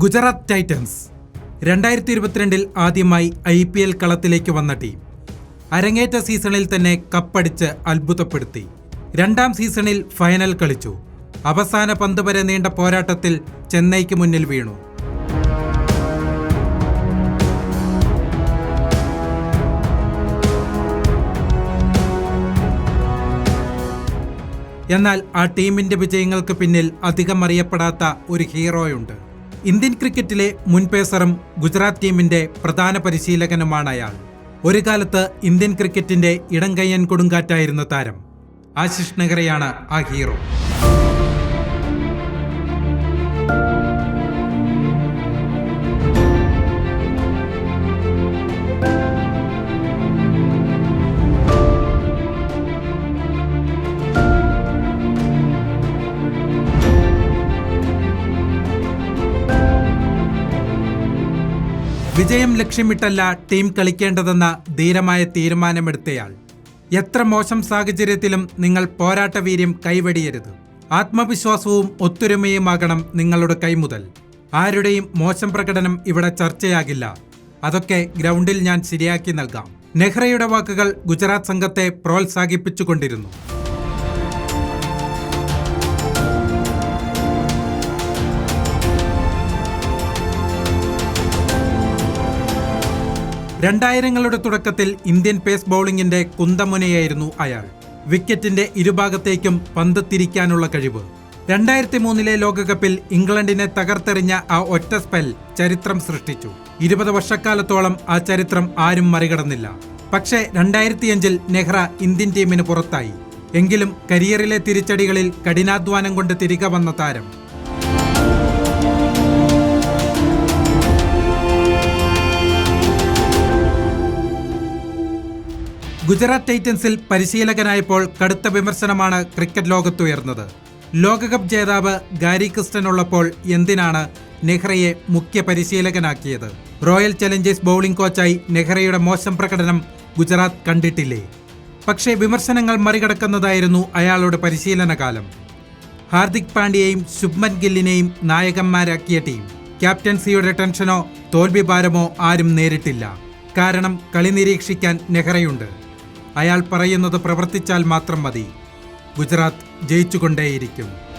Gujarat Titans രണ്ടായിരത്തി ഇരുപത്തിരണ്ടിൽ ആദ്യമായി ഐ പി എൽ കളത്തിലേക്ക് വന്ന ടീം അരങ്ങേറ്റ സീസണിൽ തന്നെ കപ്പടിച്ച് അത്ഭുതപ്പെടുത്തി. രണ്ടാം സീസണിൽ ഫൈനൽ കളിച്ചു. അവസാന പന്ത് വരെ നീണ്ട പോരാട്ടത്തിൽ ചെന്നൈക്ക് മുന്നിൽ വീണു. എന്നാൽ ആ ടീമിന്റെ വിജയങ്ങൾക്ക് പിന്നിൽ അധികം അറിയപ്പെടാത്ത ഒരു ഹീറോയുണ്ട്. ഇന്ത്യൻ ക്രിക്കറ്റിലെ മുൻ പേസറും ഗുജറാത്ത് ടീമിന്റെ പ്രധാന പരിശീലകനുമാണ് അയാൾ. ഒരു കാലത്ത് ഇന്ത്യൻ ക്രിക്കറ്റിന്റെ ഇടംകയ്യൻ കൊടുങ്കാറ്റായിരുന്ന താരം ആശിഷ് നഗരയാണ് ആ ഹീറോ. വിജയം ലക്ഷ്യമിട്ടല്ല ടീം കളിക്കേണ്ടതെന്ന ധീരമായ തീരുമാനമെടുത്തയാൾ. എത്ര മോശം സാഹചര്യത്തിലും നിങ്ങൾ പോരാട്ടവീര്യം കൈവെടിയരുത്. ആത്മവിശ്വാസവും ഒത്തൊരുമയുമാകണം നിങ്ങളുടെ കൈമുതൽ ആരുടെയും മോശം പ്രകടനം ഇവിടെ ചർച്ചയാകില്ല. അതൊക്കെ ഗ്രൗണ്ടിൽ ഞാൻ ശരിയാക്കി നൽകാം. നെഹ്റയുടെ വാക്കുകൾ ഗുജറാത്ത് സംഘത്തെ പ്രോത്സാഹിപ്പിച്ചുകൊണ്ടിരുന്നു. രണ്ടായിരങ്ങളുടെ തുടക്കത്തിൽ ഇന്ത്യൻ പേസ് ബൗളിംഗിന്റെ കുന്തമുനയായിരുന്നു അയാൾ. വിക്കറ്റിന്റെ ഇരുഭാഗത്തേക്കും പന്ത് തിരിക്കാനുള്ള കഴിവ്. രണ്ടായിരത്തി മൂന്നിലെ ലോകകപ്പിൽ ഇംഗ്ലണ്ടിനെ തകർത്തെറിഞ്ഞ ആ ഒറ്റ സ്പെൽ ചരിത്രം സൃഷ്ടിച്ചു. ഇരുപത് വർഷക്കാലത്തോളം ആ ചരിത്രം ആരും മറികടന്നില്ല. പക്ഷേ രണ്ടായിരത്തിയഞ്ചിൽ നെഹ്റ ഇന്ത്യൻ ടീമിന് പുറത്തായി. എങ്കിലും കരിയറിലെ തിരിച്ചടികളിൽ കഠിനാധ്വാനം കൊണ്ട് തിരികെ വന്ന താരം ഗുജറാത്ത് ടൈറ്റൻസിൽ പരിശീലകനായപ്പോൾ കടുത്ത വിമർശനമാണ് ക്രിക്കറ്റ് ലോകത്തുയർന്നത്. ലോകകപ്പ് ജേതാവ് ഗാരി ക്രിസ്റ്റൻ ഉള്ളപ്പോൾ എന്തിനാണ് നെഹ്റയെ മുഖ്യ പരിശീലകനാക്കിയത്? റോയൽ ചലഞ്ചേഴ്സ് ബൗളിംഗ് കോച്ചായി നെഹ്റയുടെ മോശം പ്രകടനം ഗുജറാത്ത് കണ്ടിട്ടില്ലേ? പക്ഷേ വിമർശനങ്ങൾ മറികടക്കുന്നതായിരുന്നു അയാളുടെ പരിശീലന കാലം ഹാർദിക് പാണ്ഡ്യയെയും ശുഭ്മൻ ഗില്ലിനെയും നായകന്മാരാക്കിയ ടീം. ക്യാപ്റ്റൻസിയുടെ ടെൻഷനോ തോൽവി ഭാരമോ ആരും നേരിട്ടില്ല. കാരണം കളി നിരീക്ഷിക്കാൻ നെഹ്റയുണ്ട്. അയാൾ പറയുന്നത് പ്രവർത്തിച്ചാൽ മാത്രം മതി. ഗുജറാത്ത് ജയിച്ചുകൊണ്ടേയിരിക്കും.